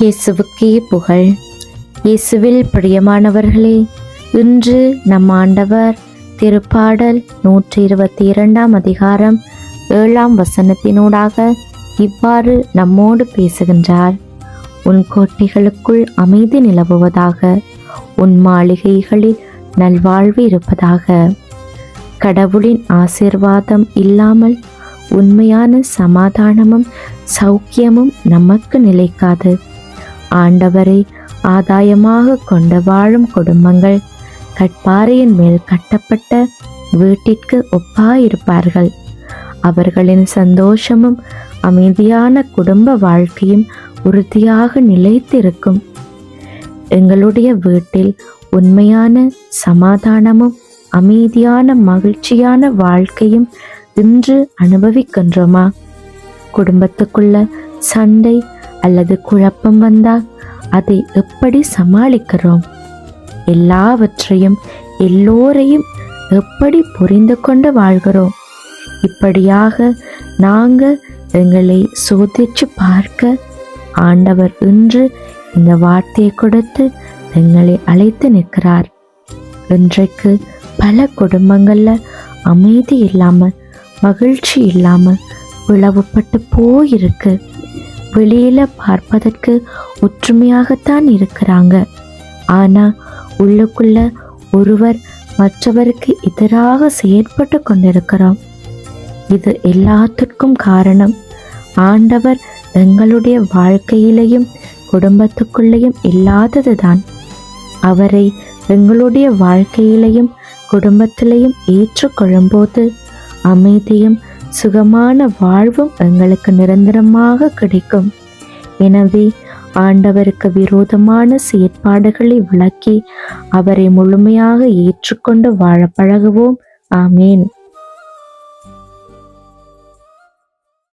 இயேசுவுக்கே புகழ். இயேசுவில் பிரியமானவர்களே இன்று நம் ஆண்டவர் திருப்பாடல் நூற்றி இருபத்தி இரண்டாம் அதிகாரம் ஏழாம் வசனத்தினூடாக இவ்வாறு நம்மோடு பேசுகின்றார். உன் கோட்டைகளுக்குள் அமைதி நிலவுவதாக உன் மாளிகைகளில் நல்வாழ்வு இருப்பதாக. கடவுளின் ஆசிர்வாதம் இல்லாமல் உண்மையான சமாதானமும் சௌக்கியமும் நமக்கு நிலைக்காது. ஆண்டவரை ஆதாயமாக கொண்டு வாழும் குடும்பங்கள் கட்பாறையின் மேல் கட்டப்பட்ட வீட்டிற்கு ஒப்பாயிருப்பார்கள். அவர்களின் சந்தோஷமும் அமைதியான குடும்ப வாழ்க்கையும் உறுதியாக நிலைத்திருக்கும். எங்களுடைய வீட்டில் உண்மையான சமாதானமும் அமைதியான மகிழ்ச்சியான வாழ்க்கையும் இன்று அனுபவிக்கின்றோமா? குடும்பத்துக்குள்ள சண்டை அல்லது குழப்பம் வந்தால் அதை எப்படி சமாளிக்கிறோம்? எல்லாவற்றையும் எல்லோரையும் எப்படி புரிந்து கொண்டு வாழ்கிறோம்? இப்படியாக நாங்கள் எங்களை சோதிச்சு பார்க்க ஆண்டவர் இன்று இந்த வார்த்தையை கொடுத்து எங்களை அழைத்து நிற்கிறார். இன்றைக்கு பல குடும்பங்கள்ல அமைதி இல்லாம மகிழ்ச்சி இல்லாம பிளவுபட்டு போயிருக்கு. வெளியில பார்ப்பதற்கு ஒற்றுமையாகத்தான் இருக்கிறாங்க. ஆனா உள்ளுக்குள்ள ஒருவர் மற்றவருக்கு எதிராக செயற்பட்டு கொண்டிருக்கிறோம். இது எல்லாத்திற்கும் காரணம் ஆண்டவர் எங்களுடைய வாழ்க்கையிலையும் குடும்பத்துக்குள்ளேயும் இல்லாததுதான். அவரை எங்களுடைய வாழ்க்கையிலையும் குடும்பத்திலையும் ஏற்றுக்கொள்ளும்போது அமைதியும் சுகமான வாழ்வும் எங்களுக்கு நிரந்தரமாக கிடைக்கும். எனவே ஆண்டவருக்கு விரோதமான செயற்பாடுகளை விளக்கி அவரை முழுமையாக ஏற்றுக்கொண்டு வாழ பழகுவோம். ஆமேன்.